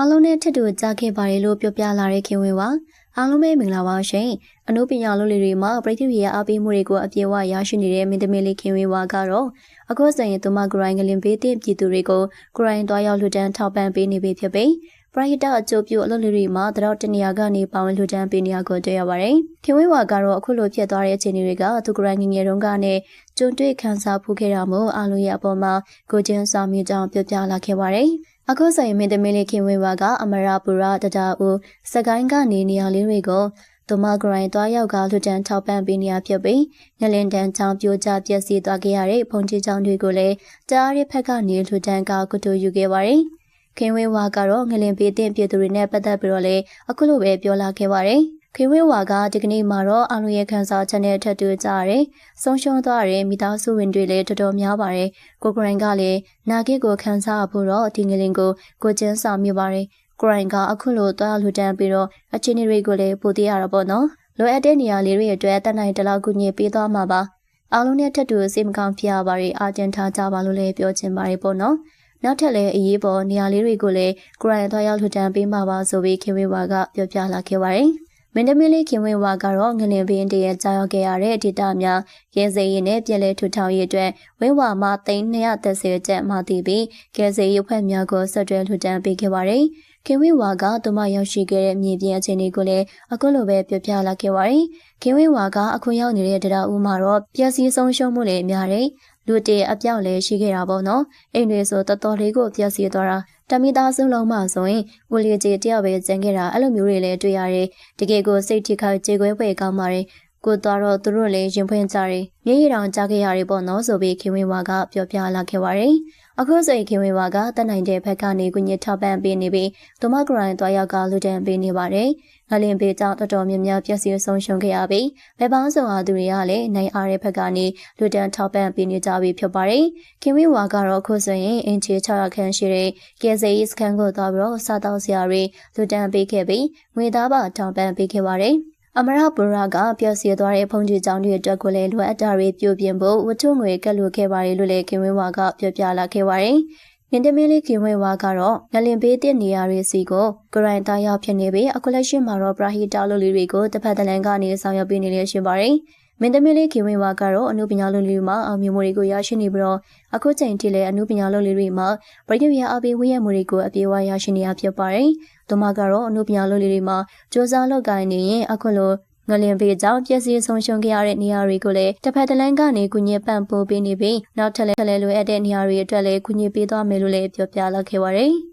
အားလုံးနဲ့ထပ်တူကြားခဲ့ပါတယ်လို့ပြောပြလာတဲ့ခင်ဝေပါအားလုံးပဲမင်္ဂလာပါရှင်အနုပညာလုပ်လေးတွေမှာပရိသတ်ရဲ့အားပေးမှုတွေကိုအပြည့်အဝရရှိနေတဲ့မင်းသမီးလေးခင်ဝေပါကတော့အခုဆိုရင်သူမဂရိုင်းကလင်ပေးတဲ့ပြည်သူတွေကိုဂရိုင်းတွားရောက်လူတန်းထောက်ပံ့ပေးနေပြီဖြစ်ပြီးပ ရိသတ်အကျိုးပြုအလုပ်လေးတွေမှာတတော်တနေရာကနေပါဝင်လူတန်းပေးနေရကိုတွေ့ရပါတယ်ခင်ဝေပါကတော့အခုလိုဖြစ်သွားတဲ့အခြေအနေတွေကသူဂရိုင်းငငယ်တုန်းကနဲ့ကြုံတွေ့ခံစားဖူးခဲ့တာမို့အားလုံးရဲ့အပေါ်မှာကိုကျင်းစာမြေကြောင့်ပြောပြလာခဲ့ပါတယ်အခုဆိုရင်မင်းသမီးလေးခင်ဝေဝါကအမရပူရတတဦးစကိုင်းကနေနေရာလေးတွေကိုဒမဂရိုင်းတွားရောက်ကလူတန်းထောက်ပံ့ပေးနေရဖြစ်ပြီးငလင်တန်းချောင်းပြိုကျပျက်စီးသွားခဲ့ရတဲ့ဖုန်ကြီးချောင်းတွေကိုလည်းကြားရဖက်ကနေလူတန်းကကုတူယူခဲ့ပါတယ်။ ခင်ဝေဝါကတော့ငလင်ပေးတဲ့ပြည်သူတွေနဲ့ပတ်သက်ပြီးတော့လည်းအခုလိုပဲပြောလာခဲ့ပါတယ်။ခေဝေဝါကဒီကနေ့မှာတော့အလုံးရဲ့ခန်းစားချက်နဲ့ထပ်တူကြရတယ်။ဆုံးရှုံးသွားတဲ့မိသားစုဝင်တွေလည်းတော်တော်များပါတယ်။ကိုဂရိုင်းကလည်းနာဂစ်ကိုခန်းစားဖို့တော့ဒီငလင်ကိုကိုကျန်းစာမိပါတယ်။ဂရိုင်းကအခုလိုတွားလူတန်းပြီးတော့အချင်းတွေကိုလည်းပို့သေးရတာပေါ့နော်။လိုအပ်တဲ့နေရာလေးတွေအတွက်တတ်နိုင်တလောက်ကူညီပေးသွားမှာပါ။အားလုံးနဲ့ထပ်တူစိတ်မကောင်းဖြစ်ရပါရီအာကျန်ထားကြပါလို့လည်းပြောချင်ပါတယ်ပေါ့နော်။ နောက်ထပ်လည်းအရေးပေါ်နေရာလေးတွေကိုလည်းဂရိုင်းသွားရောက်လှူဒန်းပေးမှာပါဆိုပြီးခင်ဝေဝါကပြောပြလာခဲ့ပါတယ်။မင်းသမီးလေးခင်ဝင်းဝါကတော့ငလင်ပင်တရဲ့ကြာရောက်ခဲ့ရတဲ့ဒေတာများရဲစေးရင်နဲ့ပြည်လဲထူထောင်ရေးအတွက်ဝင်းဝါမှသိန်း230ကျပ်မှတည်ပြီးကဲစေးရုပ်ဖက်များကိုဆက်တွဲလှူဒန်းပေးခဲ့ပါတယ်။ ခင်ဝင်းဝါကသူမရောက်ရှိခဲ့တဲ့မြေပြင်အခြေအနေကိုလည်းအခုလိုပဲပြောပြလာခဲ့ပါတယ်။ခင်ဝင်းဝါကအခုရောက်နေတဲ့တရားဦးမှာတော့ပျက်စီးဆုံးရှုံးမှုလည်းများတယ်။လူတည်အပြောက်လည်းရှိခဲ့တာပေါ့နော်။အိမ်တွေဆိုတော်တော်လေးကိုပျက်စီးသွားတာတမိသားစုလုံးမှဆိုရင်ကိုလီကြီးတယောက်ပဲကျန်ခဲ့တာအဲ့လိုမျိုးတွေလည်းတွေ့ရတယ်တကယ်ကိုစိတ်ထိခိုက်ကြေကွဲဖွယ်ကောင်းပါတယ် ကိုသွားတော့သူတို့လည်းရင်ဖွင့်ကြတယ်မျက်ရည်တောင်ကြားခဲ့ရတယ်ပေါ့နော်ဆိုပြီးခင်ဝင်းဝါကပြောပြလာခဲ့ပါတယ်အခုဆိုရင်ခင်ဝင်းဝါကတက်နိုင်တဲ့ဘက်ကနေကုညစ်ထောက်ပံ့ပေးနေပြီးဒမဂရိုင်းသွားရောက်ကလူတန်းပေးနေပါတယ်ငလင်ပေးကြောင့်တော်တော်များများပျက်စီးဆုံးရှုံးခဲ့ရပြီးဘယ်ပေါင်းစုံအားသူတွေကလည်းနိုင်အားတဲ့ဘက်ကနေလူတန်းထောက်ပံ့ပေးနေကြပြီဖြစ်ပါတယ်ခင်ဝင်းဝါကတော့ခုဆိုရင်အင်ချီ600ခန်းရှိတဲ့ကဲစေးစခန်းကိုသွားပြီးတော့စားတောက်စရာတွေလူတန်းပေးခဲ့ပြီးငွေသားပါထောက်ပံ့ပေးခဲ့ပါတယ် အမရပူရာကပျောက်စီသွားတဲ့ဖုန်ကြီးကျောင်းတွေအတွက်ကိုလည်းလိုအပ်တာတွေပြုပြင်ဖို့ဝတ္ထုငွေကတ်လိုခဲ့ပါတယ်လို့လည်းခင်ဝင်းဝါကပြောပြလာခဲ့ပါတယ်။မင်းသမီးလေးခင်ဝင်းဝါကတော့ငလင်ပေးတဲ့နေရာတွေစီကိုဂရိုင်းသားရောက်ဖြစ်နေပြီးအခုလက်ရှိမှာတော့ပရာဟီတာလူတွေကိုတစ်ဖက်တလန်ကနေဆောင်ရွက်ပေးနေရရှိပါတယ်။ မင်းသမီးလေးခင်ဝင်းဝါကတော့အမှုပညာလုပ်လေးတွေမှာအောင်မြင်မှုတွေကိုရရှိနေပြီးတော့အခုချိန်ထိလည်းအမှုပညာလုပ်လေးတွေမှာပရိယအပိဝေးရမှုတွေကိုအပြေအဝရရှိနေရဖြစ်ပါတယ်။သူမကတော့အမှုပညာလုပ်လေးတွေမှာစ조사လုပ်ကိုင်းနေရင်အခုလိုငလင်ပေကြောင့်ပျက်စီးဆုံးရှုံးခဲ့ရတဲ့နေရာတွေကိုလည်းတစ်ဖက်တစ်လမ်းကနေကုညစ်ပန့်ပိုးပေးနေပြီးနောက်ထပ်လည်းလိုအပ်တဲ့နေရာတွေအတွက်လည်းကုညစ်ပေးသွားမယ်လို့လည်းပြောပြလာခဲ့ပါတယ်။